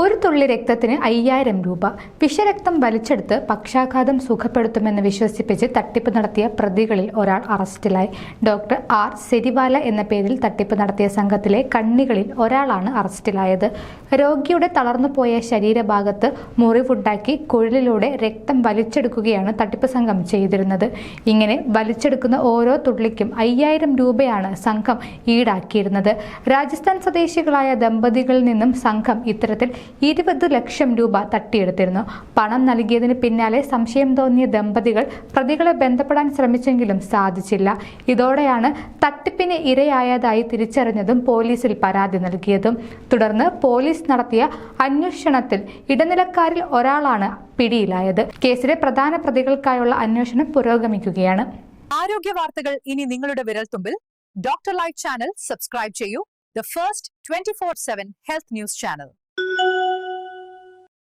ഒരു തുള്ളി രക്തത്തിന് അയ്യായിരം രൂപ. വിഷരക്തം വലിച്ചെടുത്ത് പക്ഷാഘാതം സുഖപ്പെടുത്തുമെന്ന് വിശ്വസിപ്പിച്ച് തട്ടിപ്പ് നടത്തിയ പ്രതികളിൽ ഒരാൾ അറസ്റ്റിലായി. ഡോക്ടർ ആർ സെരിവാല എന്ന പേരിൽ തട്ടിപ്പ് നടത്തിയ സംഘത്തിലെ കണ്ണികളിൽ ഒരാളാണ് അറസ്റ്റിലായത്. രോഗിയുടെ തളർന്നുപോയ ശരീരഭാഗത്ത് മുറിവുണ്ടാക്കി കുഴലിലൂടെ രക്തം വലിച്ചെടുക്കുകയാണ് തട്ടിപ്പ് സംഘം ചെയ്തിരുന്നത്. ഇങ്ങനെ വലിച്ചെടുക്കുന്ന ഓരോ തുള്ളിക്കും അയ്യായിരം രൂപയാണ് സംഘം ഈടാക്കിയിരുന്നത്. രാജസ്ഥാൻ സ്വദേശികളായ ദമ്പതികളിൽ നിന്നും സംഘം ഇത്തരത്തിൽ ഇരുപത് ലക്ഷം രൂപ തട്ടിയെടുത്തിരുന്നു. പണം നൽകിയതിന് പിന്നാലെ സംശയം തോന്നിയ ദമ്പതികൾ പ്രതികളെ ബന്ധപ്പെടാൻ ശ്രമിച്ചെങ്കിലും സാധിച്ചില്ല. ഇതോടെയാണ് തട്ടിപ്പിന് ഇരയായതായി തിരിച്ചറിഞ്ഞതും പോലീസിൽ പരാതി നൽകിയതും. തുടർന്ന് പോലീസ് നടത്തിയ അന്വേഷണത്തിൽ ഇടനിലക്കാരിൽ ഒരാളാണ് പിടിയിലായത്. കേസിലെ പ്രധാന പ്രതികൾക്കായുള്ള അന്വേഷണം പുരോഗമിക്കുകയാണ്. ആരോഗ്യ വാർത്തകൾ ഇനി നിങ്ങളുടെ വിരൽത്തുമ്പിൽ. ഡോക്ടർ ലൈഫ് ചാനൽ സബ്സ്ക്രൈബ് ചെയ്യൂ. The first twenty four seven health news channel.